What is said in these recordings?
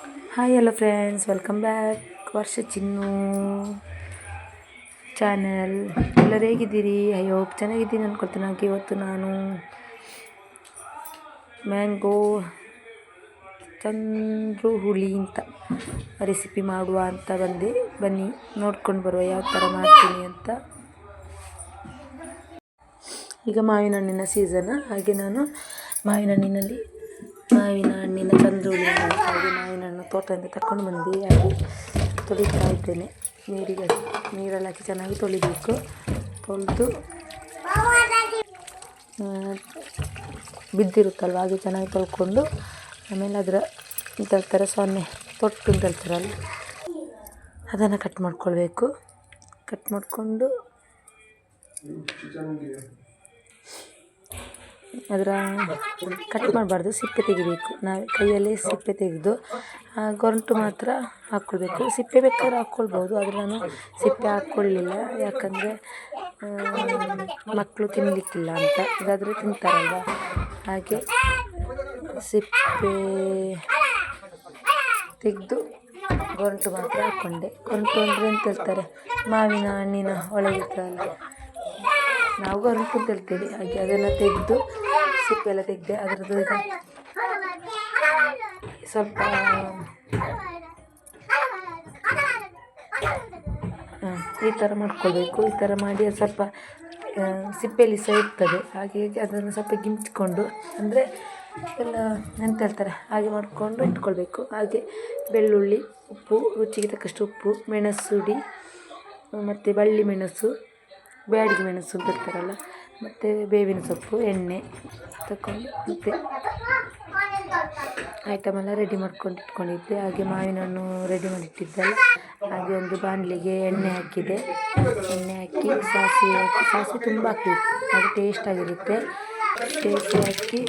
Hi hello friends welcome back Varsha Chinnu channel ಎಲ್ಲರೂ ಹೇಗಿದ್ದೀರಿ? Hope ಚೆನ್ನಾಗಿದ್ದೀನಿ ಅಂದ್ಕೊಳ್ತೀನಿ ಹಾಗೆ ಇವತ್ತು ನಾನು ಮ್ಯಾಂಗೋ ಚಂದ್ರು ಹುಳಿ ಅಂತ ರೆಸಿಪಿ ಮಾಡುವ ಅಂತ ಬಂದೆ, ಬನ್ನಿ, ನೋಡ್ಕೊಂಡು ಬರುವ ಯಾವ ಥರ ಮಾಡ್ತೀನಿ ಅಂತ. ಈಗ ಮಾವಿನ ಹಣ್ಣಿನ ಸೀಸನ್ ಹಾಗೆ ನಾನು ಮಾವಿನ ಹಣ್ಣಿನಲ್ಲಿ ಮಾವಿನ ಹಣ್ಣಿನ ಹಾಗೆ ಮಾವಿನ ಹಣ್ಣು ತೋಟದಿಂದ ತಗೊಂಡು ಬಂದು ಹಾಗೆ ತೊಳಿತಾ ಇದ್ದೇನೆ. ನೀರಿಗೆ ನೀರಲ್ಲಿ ಹಾಕಿ ಚೆನ್ನಾಗಿ ತೊಳಿಬೇಕು. ತೊಳೆದು ಬಿದ್ದಿರುತ್ತಲ್ವ, ಹಾಗೆ ಚೆನ್ನಾಗಿ ತೊಳ್ಕೊಂಡು ಆಮೇಲೆ ಅದರ ಹೇಳ್ತಾರೆ ಸೊನ್ನೆ, ತೊಟ್ಟು ಅಂತ ಅದನ್ನು ಕಟ್ ಮಾಡ್ಕೊಳ್ಬೇಕು. ಕಟ್ ಮಾಡಿಕೊಂಡು ಅದರ ಕಟ್ ಮಾಡಬಾರ್ದು, ಸಿಪ್ಪೆ ತೆಗಿಬೇಕು. ನಾವು ಕೈಯಲ್ಲಿ ಸಿಪ್ಪೆ ತೆಗೆದು ಗೊರಂಟು ಮಾತ್ರ ಹಾಕ್ಕೊಳ್ಬೇಕು. ಸಿಪ್ಪೆ ಬೇಕಾದ್ರೆ ಹಾಕ್ಕೊಳ್ಬೋದು, ಆದರೆ ನಾನು ಸಿಪ್ಪೆ ಹಾಕ್ಕೊಳ್ಳಿಲ್ಲ ಯಾಕಂದರೆ ಮಕ್ಕಳು ತಿನ್ನಲಿಕ್ಕಿಲ್ಲ ಅಂತ. ಇದಾದರೆ ತಿಂತಾರಲ್ವ? ಹಾಗೆ ಸಿಪ್ಪೆ ತೆಗೆದು ಗೊರಂಟು ಮಾತ್ರ ಹಾಕ್ಕೊಂಡೆ. ಗೊರಂಟು ಅಂದರೆ ಅಂತ ಹೇಳ್ತಾರೆ? ಮಾವಿನ ಹಣ್ಣಿನ ಒಳಗಿರ್ತದಲ್ಲ ನಾವು ಅನ್ಕೊಂಡು ಹಾಗೆ ಅದನ್ನು ತೆಗೆದು ಸಿಪ್ಪೆಲ್ಲ ತೆಗೆದೆ, ಅದರದ್ದು ಸ್ವಲ್ಪ ಈ ಥರ ಮಾಡ್ಕೊಳ್ಬೇಕು. ಈ ಥರ ಮಾಡಿ ಅದು ಸ್ವಲ್ಪ ಸಿಪ್ಪೆಯಲ್ಲಿ ಸಹ ಇರ್ತದೆ. ಹಾಗೆ ಅದನ್ನು ಸ್ವಲ್ಪ ಗಿಂಚ್ಕೊಂಡು, ಅಂದರೆ ಎಲ್ಲ ಎಂತ ಹೇಳ್ತಾರೆ, ಹಾಗೆ ಮಾಡಿಕೊಂಡು ಇಟ್ಕೊಳ್ಬೇಕು. ಹಾಗೆ ಬೆಳ್ಳುಳ್ಳಿ, ಉಪ್ಪು, ರುಚಿಗೆ ತಕ್ಕಷ್ಟು ಉಪ್ಪು ಮೆಣಸುಡಿ ಮತ್ತು ಬಳ್ಳಿ ಮೆಣಸು ಬ್ಯಾಡಗಿ ಮೆಣಸು ಬರ್ತಾರಲ್ಲ, ಮತ್ತು ಬೇವಿನ ಸೊಪ್ಪು, ಎಣ್ಣೆ ತಗೊಂಡು ಮತ್ತು ಐಟಮೆಲ್ಲ ರೆಡಿ ಮಾಡ್ಕೊಂಡು ಇಟ್ಕೊಂಡಿದ್ದೆ. ಹಾಗೆ ಮಾವಿನ ಹಣ್ಣು ರೆಡಿ ಮಾಡಿಟ್ಟಿದ್ದಲ್ಲ, ಹಾಗೆ ಒಂದು ಬಾಣಲಿಗೆ ಎಣ್ಣೆ ಹಾಕಿದೆ. ಎಣ್ಣೆ ಹಾಕಿ ಸಾಸಿವೆ ಹಾಕಿ, ಸಾಸಿವೆ ತುಂಬ ಹಾಕಬೇಕು ಅದು ಟೇಸ್ಟಾಗಿರುತ್ತೆ ಟೇಸ್ಟ್ ಹಾಕಿ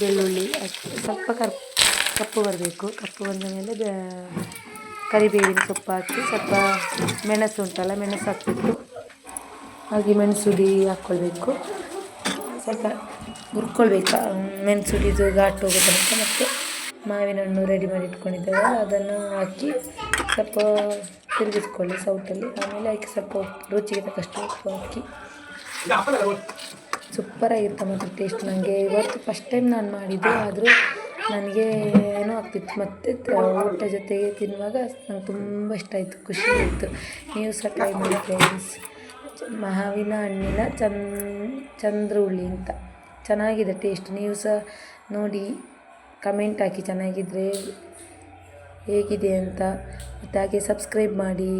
ಬೆಳ್ಳುಳ್ಳಿ ಹಾಕಿ, ಸ್ವಲ್ಪ ಕರ್, ಕಪ್ಪು ಬರಬೇಕು. ಕಪ್ಪು ಬಂದ ಮೇಲೆ ಕರಿಬೇವಿನ ಸೊಪ್ಪು ಹಾಕಿ, ಸ್ವಲ್ಪ ಮೆಣಸು ಉಂಟಲ್ಲ, ಮೆಣಸು ಹಾಕಬೇಕು ಹಾಗೆ ಮೆಣಸುಡಿ ಹಾಕ್ಕೊಳ್ಬೇಕು. ಸ್ವಲ್ಪ ಹುರ್ಕೊಳ್ಬೇಕು? ಮೆಣಸುಡಿದು ಘಾಟ್ ಹೋಗೋ ಮತ್ತು ಮಾವಿನ ಹಣ್ಣು ರೆಡಿ ಮಾಡಿ ಇಟ್ಕೊಂಡಿದ್ದೇವೆ. ಅದನ್ನು ಹಾಕಿ ಸ್ವಲ್ಪ ತಿರುಗಿಸ್ಕೊಳ್ಳಿ ಸೌಟಲ್ಲಿ ಆಮೇಲೆ ಹಾಕಿ ಸ್ವಲ್ಪ ರುಚಿಗೆ ತಕ್ಕಷ್ಟು ಉಪ್ಪು ಹಾಕಿ. ಸೂಪರಾಗಿರುತ್ತೆ ಮತ್ತು ಟೇಸ್ಟ್ ನನಗೆ ಇವತ್ತು ಫಸ್ಟ್ ಟೈಮ್ ನಾನು ಮಾಡಿದ್ದೆ. ಆದರೂ ನನಗೆ ಏನೋ ಆಗ್ತಿತ್ತು. ಮತ್ತು ಊಟ ಜೊತೆಗೆ ತಿನ್ನುವಾಗ ನಂಗೆ ತುಂಬ ಇಷ್ಟ ಆಯಿತು. ಖುಷಿ ಆಯಿತು. ನೀವು ಸಹ ಟ್ರೈ ಮಾಡಿ ಫ್ರೆಂಡ್ಸ್ ಮಾವಿನ ಹಣ್ಣಿನ ಚಂದ್ರುಳ್ಳಿ ಅಂತ. ಚೆನ್ನಾಗಿದೆ ಟೇಸ್ಟ್ ನೀವು ಸಹ ನೋಡಿ ಕಮೆಂಟ್ ಹಾಕಿ ಚೆನ್ನಾಗಿದ್ದರೆ ಹೇಗಿದೆ ಅಂತ. ಮತ್ತು ಹಾಗೆ ಸಬ್ಸ್ಕ್ರೈಬ್ ಮಾಡಿ.